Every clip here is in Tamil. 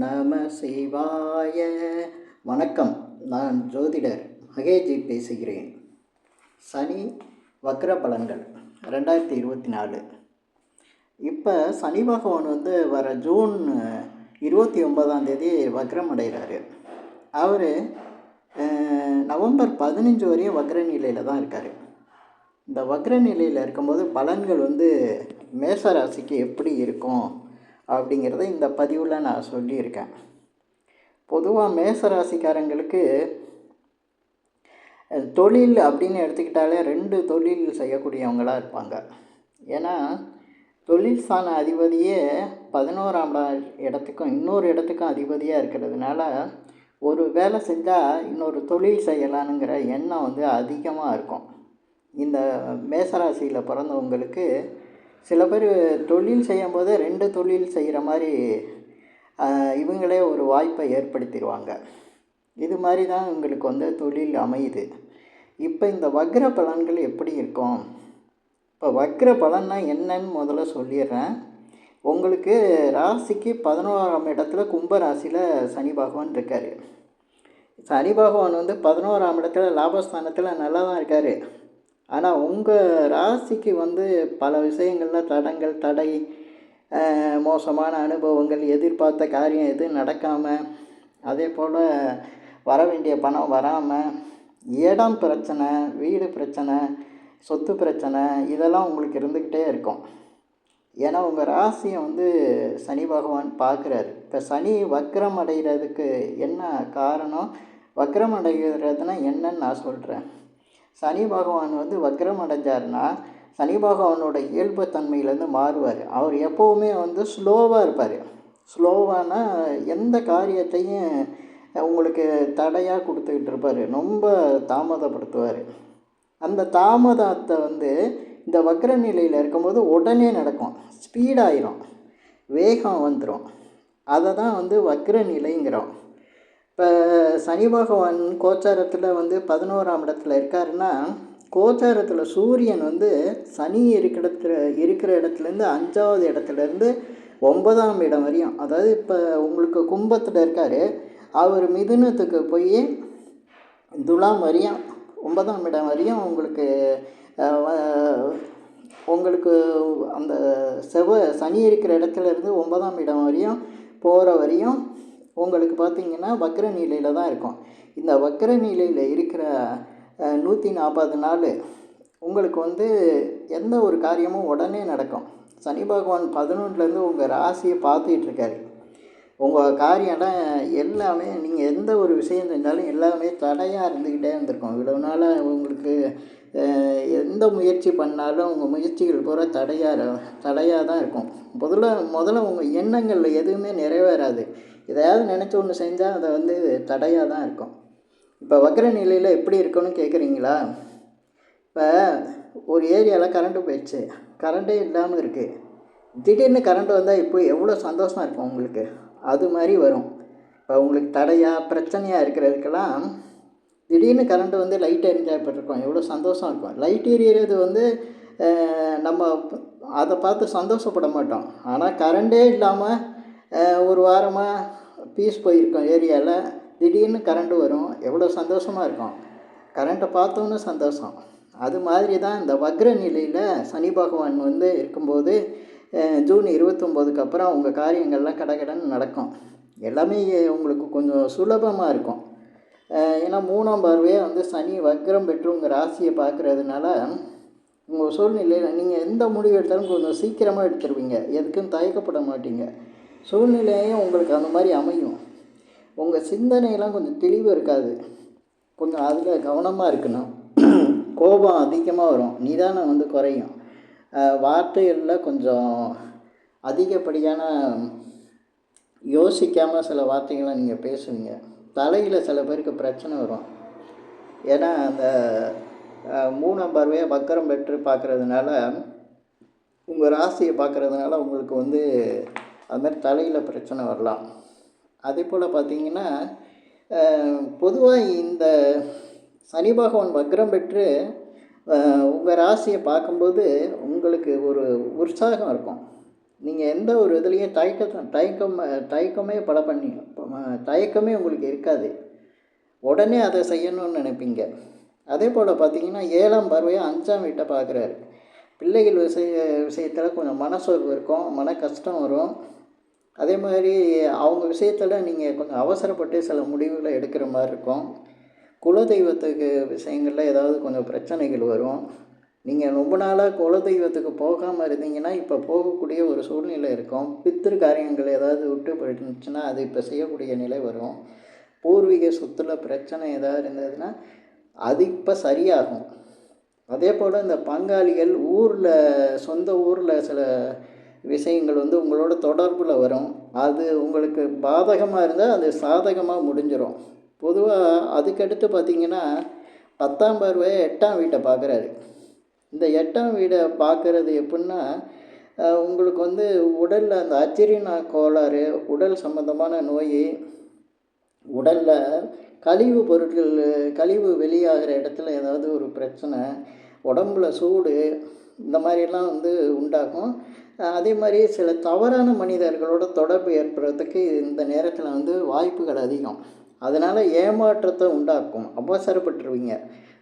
நம சிவாய. வணக்கம். நான் ஜோதிடர் மகேஜி பேசுகிறேன். சனி வக்ர பலன்கள் ரெண்டாயிரத்தி இருபத்தி நாலு. இப்போ சனி பகவான் வந்து வர ஜூன் இருபத்தி ஒன்பதாம் தேதி வக்ரம் அடைகிறாரு. அவர் நவம்பர் பதினஞ்சு வரையும் வக்ர நிலையில் தான் இருக்கார். இந்த வக்ர நிலையில் இருக்கும்போது பலன்கள் வந்து மேச ராசிக்கு எப்படி இருக்கும்? அப்படிங்கிறத இந்த பதிவில் நான் சொல்லியிருக்கேன். பொதுவாக மேச ராசிக்காரங்களுக்கு தொழில் அப்படின்னு எடுத்துக்கிட்டாலே ரெண்டு தொழில் செய்யக்கூடியவங்களாக இருப்பாங்க. ஏன்னா தொழில் ஸ்தான அதிபதியே பதினோராம் இடத்துக்கும் இன்னொரு இடத்துக்கும் அதிபதியாக இருக்கிறதுனால ஒரு வேலை செஞ்சால் இன்னொரு தொழில் செய்யலானுங்கிற எண்ணம் வந்து அதிகமாக இருக்கும். இந்த மேசராசியில் பிறந்தவங்களுக்கு சில பேர் தொழில் செய்யும்போது ரெண்டு தொழில் செய்கிற மாதிரி இவங்களே ஒரு வாய்ப்பை ஏற்படுத்திடுவாங்க. இது மாதிரி தான் இவங்களுக்கு வந்து தொழில் அமையுது. இப்போ இந்த வக்ர பலன்கள் எப்படி இருக்கும்? இப்போ வக்ர பலன்னா என்னன்னு முதல்ல சொல்லிடுறேன். உங்களுக்கு ராசிக்கு பதினோராம் இடத்துல கும்ப ராசியில் சனி பகவான் இருக்கார். சனி பகவான் வந்து பதினோராம் இடத்துல லாபஸ்தானத்தில் நல்லா தான் இருக்கார். ஆனால் உங்கள் ராசிக்கு வந்து பல விஷயங்களில் தடங்கள் தடை மோசமான அனுபவங்கள் எதிர்பார்த்த காரியம் எதுவும் நடக்காமல் அதே போல் வர வேண்டிய பணம் வராமல் இடம் பிரச்சனை வீடு பிரச்சனை சொத்து பிரச்சனை இதெல்லாம் உங்களுக்கு இருந்துக்கிட்டே இருக்கும். ஏன்னா உங்கள் ராசியை வந்து சனி பகவான் பார்க்குறாரு இப்போ சனி வக்ரம் அடைகிறதுக்கு என்ன காரணம்? வக்ரம் அடைகிறதுனா என்னன்னு நான் சொல்கிறேன் சனி பகவான் வந்து வக்ரம் அடைஞ்சாருன்னா சனி பகவானோட இயல்புத்தன்மையிலேருந்து மாறுவார். அவர் எப்போவுமே வந்து ஸ்லோவாக இருப்பார். ஸ்லோவானா எந்த காரியத்தையும் உங்களுக்கு தடையாக கொடுத்துக்கிட்டு இருப்பார். ரொம்ப தாமதப்படுத்துவார். அந்த தாமதத்தை வந்து இந்த வக்ர நிலையில் இருக்கும்போது உடனே நடக்கும். ஸ்பீடாயிரும் வேகம் வந்துடும் அதை தான் வந்து வக்ர நிலைங்கிறோம். இப்போ சனி பகவான் கோச்சாரத்தில் வந்து பதினோராம் இடத்துல இருக்காருன்னா கோச்சாரத்தில் சூரியன் வந்து சனி இருக்கிற இடத்துல இருக்கிற இடத்துலேருந்து அஞ்சாவது இடத்துலேருந்து ஒன்பதாம் இடம் வரையும். அதாவது இப்போ உங்களுக்கு கும்பத்தில் இருக்கார். அவர் மிதுனத்துக்கு போய் துலாம் வரையும் ஒன்பதாம் இடம் வரையும் உங்களுக்கு உங்களுக்கு அந்த செவ்வ சனி இருக்கிற இடத்துல இருந்து ஒன்பதாம் இடம் வரையும் போகிற வரையும் உங்களுக்கு பார்த்தீங்கன்னா வக்ர நிலையில் தான் இருக்கும். இந்த வக்ர நிலையில் இருக்கிற நூற்றி நாற்பது நாள் உங்களுக்கு வந்து எந்த ஒரு காரியமும் உடனே நடக்கும். சனி பகவான் பதினொன்றுலேருந்து உங்கள் ராசியை பார்த்துட்டு உங்கள் காரியம்லாம் எல்லாமே நீங்கள் எந்த ஒரு விஷயம் செஞ்சாலும் எல்லாமே தடையாக இருந்துக்கிட்டே இருந்திருக்கும். இவ்வளவு நாளாக உங்களுக்கு எந்த முயற்சி பண்ணாலும் உங்கள் முயற்சிகள் பூரா தடையாக தடையாக தான் இருக்கும். முதல்ல முதல்ல உங்கள் எண்ணங்களில் எதுவுமே நிறைவேறாது. எதையாவது நினச்சி ஒன்று செஞ்சால் அதை வந்து தடையாக தான் இருக்கும். இப்போ வக்ர நிலையில் எப்படி இருக்குன்னு கேட்குறீங்களா இப்போ ஒரு ஏரியாவில் கரண்ட்டு போயிடுச்சு. கரண்ட்டே இல்லாமல் இருக்குது திடீர்னு கரண்ட் வந்தால் இப்போ எவ்வளோ சந்தோஷமாக இருக்கும் உங்களுக்கு? அது மாதிரி வரும். இப்போ உங்களுக்கு தடையாக பிரச்சனையாக இருக்கிறதுக்கெல்லாம் திடீர்னு கரண்ட் வந்து லைட் எரிஞ்சாப்பட்டிருக்கோம் எவ்வளோ சந்தோஷம் இருக்கும். லைட் எரியறது வந்து நம்ம அதை பார்த்து சந்தோஷப்பட மாட்டோம். ஆனால் கரண்டே இல்லாமல் ஒரு வாரமாக பீஸ் போயிருக்கோம் ஏரியாவில் திடீர்னு கரண்ட் வரும். எவ்வளோ சந்தோஷமாக இருக்கும். கரண்ட்டை பார்த்தோன்னு சந்தோஷம். அது மாதிரி தான் இந்த வக்ர நிலையில் சனி பகவான் வந்து இருக்கும்போது ஜூன் இருபத்தொம்போதுக்கு அப்புறம் உங்கள் காரியங்கள்லாம் கடகடன் நடக்கும். எல்லாமே உங்களுக்கு கொஞ்சம் சுலபமாக இருக்கும். ஏன்னா மூணாம் பார்வையாக வந்து சனி வக்ரம் பெற்று உங்கள் ராசியை பார்க்குறதுனால உங்கள் சூழ்நிலையில் நீங்கள் எந்த முடிவு எடுத்தாலும் கொஞ்சம் சீக்கிரமாக எடுத்துருவீங்க. எதுக்கும் தயக்கப்பட மாட்டீங்க. சூழ்நிலையும் உங்களுக்கு அந்த மாதிரி அமையும். உங்கள் சிந்தனையெல்லாம் கொஞ்சம் தெளிவு இருக்காது. கொஞ்சம் அதில் கவனமாக இருக்கணும். கோபம் அதிகமாக வரும். நிதானம் வந்து குறையும். வார்த்தைகளில் கொஞ்சம் அதிகப்படியான யோசிக்காமல் சில வார்த்தைகளை நீங்கள் பேசுவீங்க. தலையில் சில பேருக்கு பிரச்சனை வரும். ஏன்னா அந்த மூணாம் பார்வையை வக்கரம் பெற்று பார்க்குறதுனால உங்கள் ராசியை பார்க்குறதுனால உங்களுக்கு வந்து அது மாதிரி தலையில் பிரச்சனை வரலாம். அதே போல் பார்த்தீங்கன்னா பொதுவாக இந்த சனி பகவான் வக்ரம் பெற்று உங்கள் ராசியை பார்க்கும்போது உங்களுக்கு ஒரு உற்சாகம் இருக்கும். நீங்கள் எந்த ஒரு இதுலேயும் தயக்க தயக்கம் தயக்கமே பட பண்ணி தயக்கமே உங்களுக்கு இருக்காது. உடனே அதை செய்யணும்னு நினைப்பீங்க. அதே போல் பார்த்தீங்கன்னா ஏழாம் பார்வையை அஞ்சாம் வீட்டை பார்க்குறாரு. பிள்ளைகள் விஷய விஷயத்தில் கொஞ்சம் மனசோர்வு இருக்கும் மன கஷ்டம் வரும். அதே மாதிரி அவங்க விஷயத்தில் நீங்கள் கொஞ்சம் அவசரப்பட்டு சில முடிவுகளை எடுக்கிற மாதிரி இருக்கும். குலதெய்வத்துக்கு விஷயங்களில் ஏதாவது கொஞ்சம் பிரச்சனைகள் வரும். நீங்கள் ரொம்ப நாளாக குலதெய்வத்துக்கு போகாமல் இருந்தீங்கன்னா இப்போ போகக்கூடிய ஒரு சூழ்நிலை இருக்கும். பித்திரு காரியங்கள் ஏதாவது விட்டு போயிட்டுச்சுன்னா அது இப்போ செய்யக்கூடிய நிலை வரும். பூர்வீக சொத்தில் பிரச்சனை ஏதாவது இருந்ததுன்னா அது இப்போ சரியாகும். அதே போல் இந்த பங்காளிகள் ஊரில் சொந்த ஊரில் சில விஷயங்கள் வந்து உங்களோட தொடர்பில் வரும். அது உங்களுக்கு பாதகமாக இருந்தால் அது சாதகமாக முடிஞ்சிடும் பொதுவாக அதுக்கடுத்து பார்த்திங்கன்னா பத்தாம் பார்வை எட்டாம் வீட்டை பார்க்குறாரு. இந்த எட்டாம் வீடை பார்க்குறது எப்படின்னா உங்களுக்கு வந்து உடலில் அந்த அச்சிரினா கோளாறு உடல் சம்மந்தமான நோய் உடலில் கழிவு பொருட்கள் கழிவு வெளியாகிற இடத்துல ஏதாவது ஒரு பிரச்சனை உடம்புல சூடு இந்த மாதிரிலாம் வந்து உண்டாகும். அதே மாதிரி சில தவறான மனிதர்களோட தொடர்பு ஏற்படுறதுக்கு இந்த நேரத்தில் வந்து வாய்ப்புகள் அதிகம். அதனால் ஏமாற்றத்தை உண்டாக்கும். அவசரப்பட்டுருவீங்க.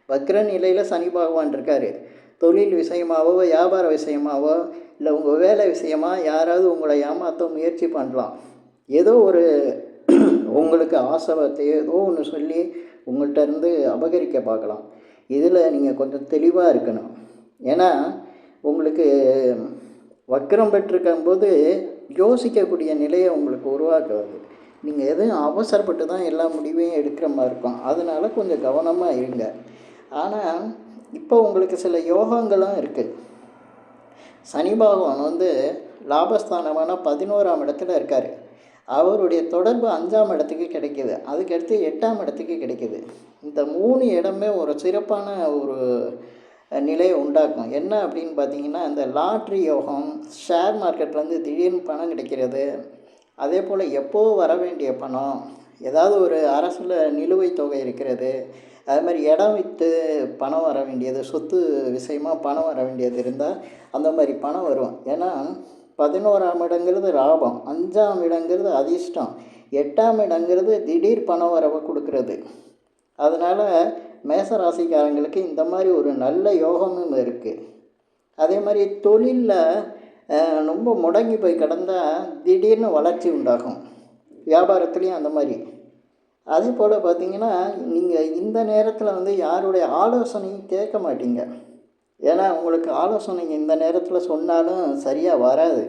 வக்ர நிலையில் சனி பகவான் இருக்கார். தொழில் விஷயமாவோ வியாபார விஷயமாவோ இல்லை உங்கள் வேலை விஷயமா யாராவது உங்களை ஏமாற்ற முயற்சி பண்ணலாம். ஏதோ ஒரு உங்களுக்கு ஆசவத்தை ஏதோ ஒன்று சொல்லி உங்கள்கிட்ட இருந்து அபகரிக்க பார்க்கலாம். இதில் நீங்கள் கொஞ்சம் தெளிவாக இருக்கணும். ஏன்னா உங்களுக்கு வக்கரம் பெற்றிருக்கும்போது யோசிக்கக்கூடிய நிலையை உங்களுக்கு உருவாக்குவது நீங்கள் எதுவும் அவசரப்பட்டு தான் எல்லா முடிவையும் எடுக்கிற மாதிரி இருக்கும். அதனால் கொஞ்சம் கவனமாக இருங்க. ஆனால் இப்போ உங்களுக்கு சில யோகங்களும் இருக்குது சனி பகவான் வந்து லாபஸ்தானமான பதினோராம் இடத்துல இருக்கார். அவருடைய தொடர்பு அஞ்சாம் இடத்துக்கு கிடைக்கிது. அதுக்கடுத்து எட்டாம் இடத்துக்கு கிடைக்கிது. இந்த மூணு இடமே ஒரு சிறப்பான ஒரு நிலையை உண்டாக்கும். என்ன அப்படின்னு பார்த்தீங்கன்னா இந்த லாட்ரி யோகம் ஷேர் மார்க்கெட்லேருந்து திடீர்னு பணம் கிடைக்கிறது. அதே போல் எப்போது வர வேண்டிய பணம்? ஏதாவது ஒரு அரசில் நிலுவைத் தொகை இருக்கிறது. அது மாதிரி இடம் விற்று பணம் வர வேண்டியது சொத்து விஷயமாக பணம் வர வேண்டியது இருந்தால் அந்த மாதிரி பணம் வரும். ஏன்னா பதினோராம் இடங்கிறது லாபம் அஞ்சாம் இடங்கிறது அதிர்ஷ்டம் எட்டாம் இடங்கிறது திடீர் பணம் வரவை கொடுக்கறது. அதனால் மேச ராசிக்காரங்களுக்கு இந்த மாதிரி ஒரு நல்ல யோகமும் இருக்குது அதே மாதிரி தொழிலில் ரொம்ப முடங்கி போய் கிடந்தால் திடீர்னு வளர்ச்சி உண்டாகும். வியாபாரத்துலேயும் அந்த மாதிரி. அதே போல் பார்த்திங்கன்னா நீங்கள் இந்த நேரத்தில் வந்து யாருடைய ஆலோசனையும் கேட்க மாட்டீங்க. ஏன்னா உங்களுக்கு ஆலோசனை இந்த நேரத்தில் சொன்னாலும் சரியாக வராது.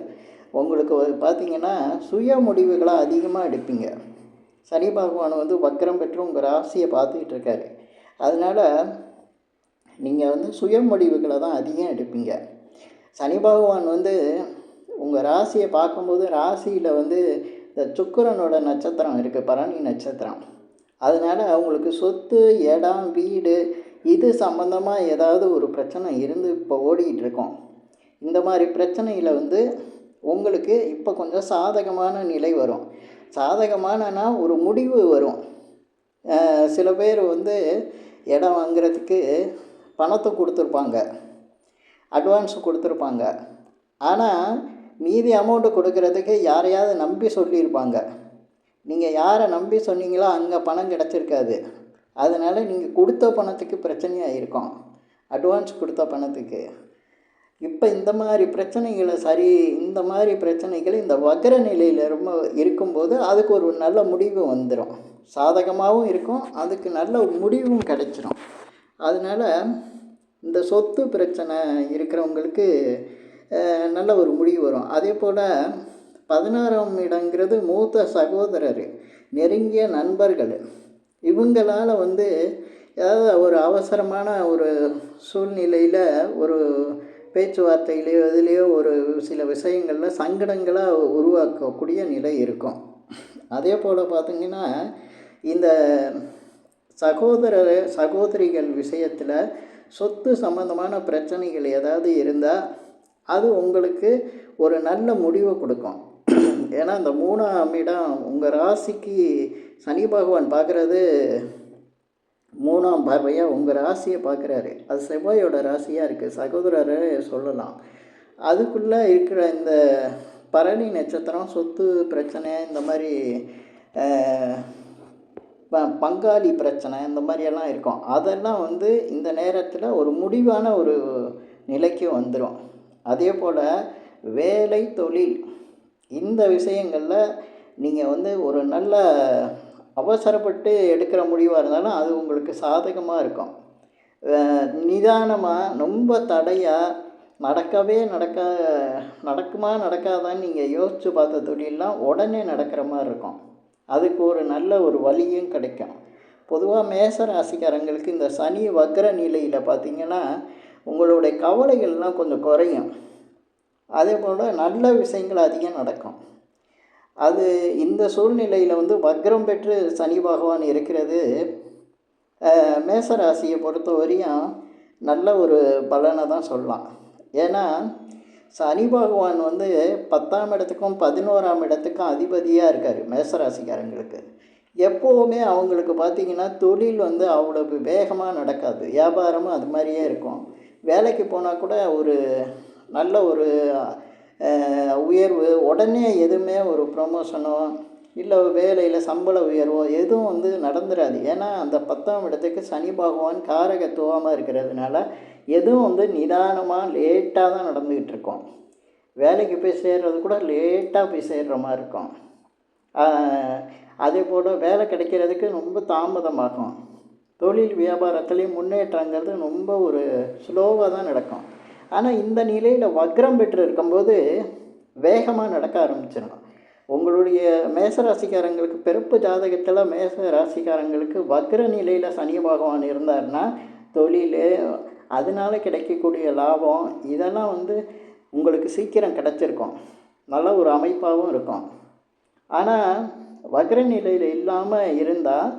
உங்களுக்கு பார்த்திங்கன்னா சுய முடிவுகளாக அதிகமாக எடுப்பீங்க. சனி பகவான் வந்து வக்கரம் பெற்று உங்கள் ராசியை பார்த்துக்கிட்டு இருக்காரு. அதனால் நீங்கள் வந்து சுய முடிவுகளை தான் அதிகம் எடுப்பீங்க. சனி பகவான் வந்து உங்கள் ராசியை பார்க்கும்போது ராசியில் வந்து இந்த சுக்கரனோட நட்சத்திரம் இருக்குது பரணி நட்சத்திரம். அதனால் அவங்களுக்கு சொத்து இடம் வீடு இது சம்மந்தமாக ஏதாவது ஒரு பிரச்சனை இருந்து இப்போ ஓடிக்கிட்டு இருக்கோம். இந்த மாதிரி பிரச்சனையில் வந்து உங்களுக்கு இப்போ கொஞ்சம் சாதகமான நிலை வரும். சாதகமானனா ஒரு முடிவு வரும். சில பேர் வந்து இடம் வாங்குறதுக்கு பணத்தை கொடுத்துருப்பாங்க. அட்வான்ஸ் கொடுத்துருப்பாங்க. ஆனால் மீதி அமௌண்ட்டு கொடுக்கறதுக்கு யாரையாவது நம்பி சொல்லியிருப்பாங்க. நீங்கள் யாரை நம்பி சொன்னீங்களோ அங்கே பணம் கிடச்சிருக்காது. அதனால் நீங்கள் கொடுத்த பணத்துக்கு பிரச்சனையாக இருக்கும். அட்வான்ஸ் கொடுத்த பணத்துக்கு. இப்போ இந்த மாதிரி பிரச்சனைகளை சரி இந்த மாதிரி பிரச்சனைகள் இந்த வக்கர நிலையில் ரொம்ப இருக்கும்போது அதுக்கு ஒரு நல்ல முடிவு வந்துடும் சாதகமாகவும் இருக்கும் அதுக்கு நல்ல முடிவும் கிடைச்சிரும். அதனால் இந்த சொத்து பிரச்சனை இருக்கிறவங்களுக்கு நல்ல ஒரு முடிவு வரும். அதே போல் பதினாறாம் இடங்கிறது மூத்த சகோதரர் நெருங்கிய நண்பர்கள். இவங்களால் வந்து ஏதாவது ஒரு அவசரமான ஒரு சூழ்நிலையில் ஒரு பேச்சுவார்த்தையிலையோ இதுலேயோ ஒரு சில விஷயங்களில் சங்கடங்களாக உருவாக்கக்கூடிய நிலை இருக்கும். அதே போல் பார்த்திங்கன்னா இந்த சகோதரர் சகோதரிகள் விஷயத்தில் சொத்து சம்மந்தமான பிரச்சனைகள் ஏதாவது இருந்தால் அது உங்களுக்கு ஒரு நல்ல முடிவை கொடுக்கும். ஏன்னா இந்த மூணாம் இடம் உங்கள் ராசிக்கு சனி பகவான் பார்க்குறது மூணாம் பார்வையாக உங்கள் ராசியை பார்க்குறாரு. அது செவ்வாயோட ராசியாக இருக்குது சகோதரரை சொல்லலாம். அதுக்குள்ளே இருக்கிற இந்த பரணி நட்சத்திரம் சொத்து பிரச்சனை இந்த மாதிரி ப- பங்காளி பிரச்சனை இந்த மாதிரியெல்லாம் இருக்கும். அதெல்லாம் வந்து இந்த நேரத்தில் ஒரு முடிவான ஒரு நிலைக்கு வந்துடும் அதே போல் வேலை தொழில் இந்த விஷயங்களில் நீங்கள் வந்து ஒரு நல்ல அவசரப்பட்டு எடுக்கிற முடிவாக இருந்தாலும் அது உங்களுக்கு சாதகமாக இருக்கும். நிதானமாக ரொம்ப தடையாக நடக்கவே நடக்க நடக்குமா நடக்காதான்னு நீங்கள் யோசித்து பார்த்த தொழிலெலாம் உடனே நடக்கிற மாதிரி இருக்கும். அதுக்கு ஒரு நல்ல ஒரு வழியும் கிடைக்கும் பொதுவாக மேச ராசிக்காரங்களுக்கு இந்த சனி வக்ர நிலையில் பார்த்தீங்கன்னா உங்களுடைய கவலைகள்லாம் கொஞ்சம் குறையும். அதே போல் நல்ல விஷயங்கள் அதிகம் நடக்கும். அது இந்த சூழ்நிலையில் வந்து வக்ரம் பெற்று சனி பகவான் இருக்கிறது மேசராசியை மேச ராசியை பொறுத்த வரையும் நல்ல ஒரு பலனை தான் சொல்லலாம். ஏன்னா சனி பகவான் வந்து பத்தாம் இடத்துக்கும் பதினோராம் இடத்துக்கும் அதிபதியாக இருக்கார் மேசராசிக்காரங்களுக்கு. எப்போவுமே அவங்களுக்கு பார்த்தீங்கன்னா தொழில் வந்து அவ்வளவு வேகமாக நடக்காது. வியாபாரமும் அது மாதிரியே இருக்கும். வேலைக்கு போனால் கூட ஒரு நல்ல ஒரு உயர்வு உடனே எதுவுமே ஒரு ப்ரொமோஷனோ இல்லை வேலையில் சம்பள உயர்வோ எதுவும் வந்து நடந்துராது ஏன்னா அந்த பத்தாம் இடத்துக்கு சனி பகவான் காரகத்துவமாக இருக்கிறதுனால எதுவும் வந்து நிதானமாக லேட்டாக தான் நடந்துக்கிட்டு இருக்கும். வேலைக்கு போய் சேர்றது கூட லேட்டாக போய் சேர்கிற மாதிரி இருக்கும். அதே போல் வேலை கிடைக்கிறதுக்கு ரொம்ப தாமதமாகும். தொழில் வியாபாரத்துலேயும் முன்னேற்றங்கிறது ரொம்ப ஒரு ஸ்லோவாக தான் நடக்கும். ஆனால் இந்த நிலையில் வக்ரம் பெற்று இருக்கும்போது வேகமாக நடக்க ஆரம்பிச்சிடும் உங்களுடைய மேச ராசிக்காரங்களுக்கு பிறப்பு ஜாதகத்தில் மேச ராசிக்காரங்களுக்கு வக்ர நிலையில் சனி பகவான் இருந்தாருன்னா தொழில் அதனால கிடைக்கக்கூடிய லாபம் இதெல்லாம் வந்து உங்களுக்கு சீக்கிரம் கிடச்சிருக்கும். நல்ல ஒரு அமைப்பாகவும் இருக்கும். ஆனால் வக்ர நிலையில் இல்லாமல் இருந்தால்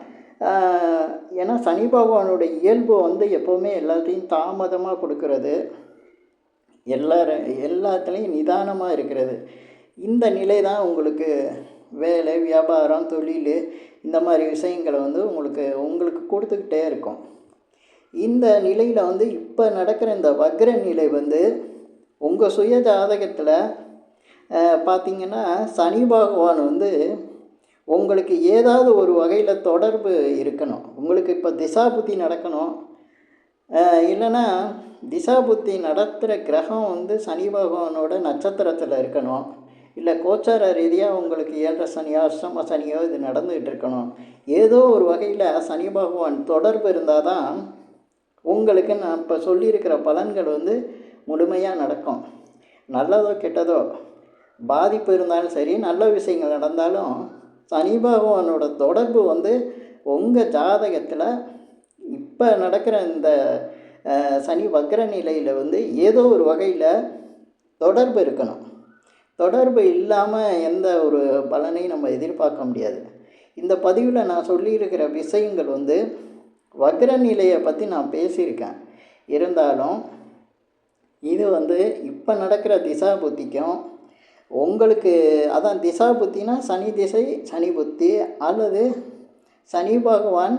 ஏன்னா சனி பகவானோட இயல்பு வந்து எப்போவுமே எல்லாத்தையும் தாமதமாக கொடுக்கறது. எல்லார எல்லாத்துலேயும் நிதானமாக இருக்கிறது. இந்த நிலை தான் உங்களுக்கு வேலை வியாபாரம் தொழில் இந்த மாதிரி விஷயங்களை வந்து உங்களுக்கு உங்களுக்கு கொடுத்துக்கிட்டே இருக்கும். இந்த நிலையில் வந்து இப்போ நடக்கிற இந்த வக்ர நிலை வந்து உங்கள் சுய ஜாதகத்தில் பார்த்தீங்கன்னா சனி பகவான் வந்து உங்களுக்கு ஏதாவது ஒரு வகையில் தொடர்பு இருக்கணும். உங்களுக்கு இப்போ திசாபுத்தி நடக்கணும். இல்லைன்னா இல்லைன்னா திசாபுத்தி நடத்துகிற கிரகம் வந்து சனி பகவானோட நட்சத்திரத்தில் இருக்கணும். இல்லை கோச்சார ரீதியாக உங்களுக்கு ஏழரை சனியோ அஷ்டம சனியோ இது நடந்துகிட்டு இருக்கணும் ஏதோ ஒரு வகையில் சனி பகவான் தொடர்பு இருந்தால் தான் உங்களுக்கு நான் இப்போ சொல்லியிருக்கிற பலன்கள் வந்து முழுமையாக நடக்கும். நல்லதோ கெட்டதோ பாதிப்பு இருந்தாலும் சரி நல்ல விஷயங்கள் நடந்தாலும் சனி பகவானோட தொடர்பு வந்து உங்கள் ஜாதகத்தில் இப்போ நடக்கிற இந்த சனி வக்ர நிலையில் வந்து ஏதோ ஒரு வகையில் தொடர்பு இருக்கணும். தொடர்பு இல்லாமல் எந்த ஒரு பலனையும் நம்ம எதிர்பார்க்க முடியாது. இந்த பதிவில் நான் சொல்லியிருக்கிற விஷயங்கள் வந்து வக்ர நிலையை பற்றி நான் பேசியிருக்கேன். இருந்தாலும் இது வந்து இப்போ நடக்கிற திசா புத்திக்கும் உங்களுக்கு அதான் திசா புத்தினா சனி திசை சனி புத்தி அல்லது சனி பகவான்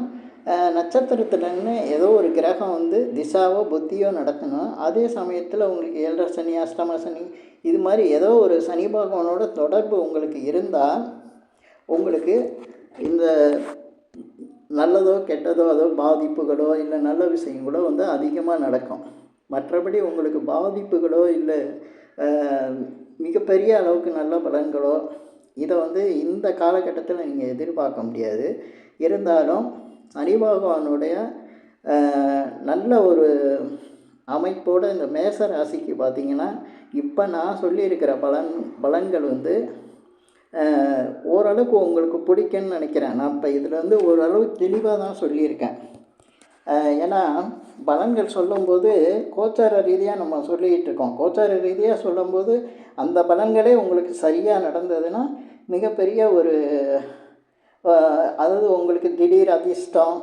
நட்சத்திரத்துலன்னு ஏதோ ஒரு கிரகம் வந்து திசாவோ புத்தியோ நடக்கணும். அதே சமயத்தில் உங்களுக்கு ஏழரை சனி அஷ்டம சனி இது மாதிரி ஏதோ ஒரு சனி பகவானோட தொடர்பு உங்களுக்கு இருந்தால் உங்களுக்கு இந்த நல்லதோ கெட்டதோ அதோ பாதிப்புகளோ இல்லை நல்ல விஷயங்களோ வந்து அதிகமாக நடக்கும். மற்றபடி உங்களுக்கு பாதிப்புகளோ இல்லை மிகப்பெரிய அளவுக்கு நல்ல பலன்களோ இதை வந்து இந்த காலகட்டத்தில் நீங்கள் எதிர்பார்க்க முடியாது. இருந்தாலும் அறிவாகவானுடைய நல்ல ஒரு அமைப்போடு இந்த மேச ராசிக்கு பார்த்தீங்கன்னா இப்போ நான் சொல்லியிருக்கிற பலன் பலன்கள் வந்து ஓரளவுக்கு உங்களுக்கு பிடிக்குன்னு நினைக்கிறேன். நான் இப்போ இதில் வந்து ஓரளவு தெளிவாக தான் சொல்லியிருக்கேன். ஏன்னா பலன்கள் சொல்லும்போது கோச்சார ரீதியாக நம்ம சொல்லிக்கிட்டு இருக்கோம். கோச்சார ரீதியாக சொல்லும்போது அந்த பலன்களே உங்களுக்கு சரியாக நடந்ததுன்னா மிகப்பெரிய ஒரு அதாவது உங்களுக்கு திடீர் அதிர்ஷ்டம்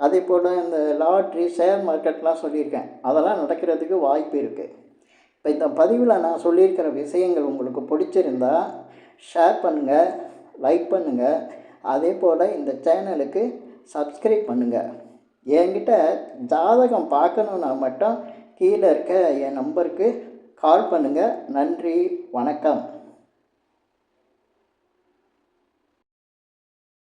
அதே போல் இந்த லாட்ரி ஷேர் மார்க்கெட்லாம் சொல்லியிருக்கேன். அதெல்லாம் நடக்கிறதுக்கு வாய்ப்பு இருக்குது இப்போ இந்த பதிவில் நான் சொல்லியிருக்கிற விஷயங்கள் உங்களுக்கு பிடிச்சிருந்தா ஷேர் பண்ணுங்கள் லைக் பண்ணுங்கள் அதே போல் இந்த சேனலுக்கு சப்ஸ்கிரைப் பண்ணுங்கள் என்கிட்ட ஜாதகம் பார்க்கணுன்னா மட்டும் கீழே இருக்க என் நம்பருக்கு கால் பண்ணுங்கள் நன்றி வணக்கம்.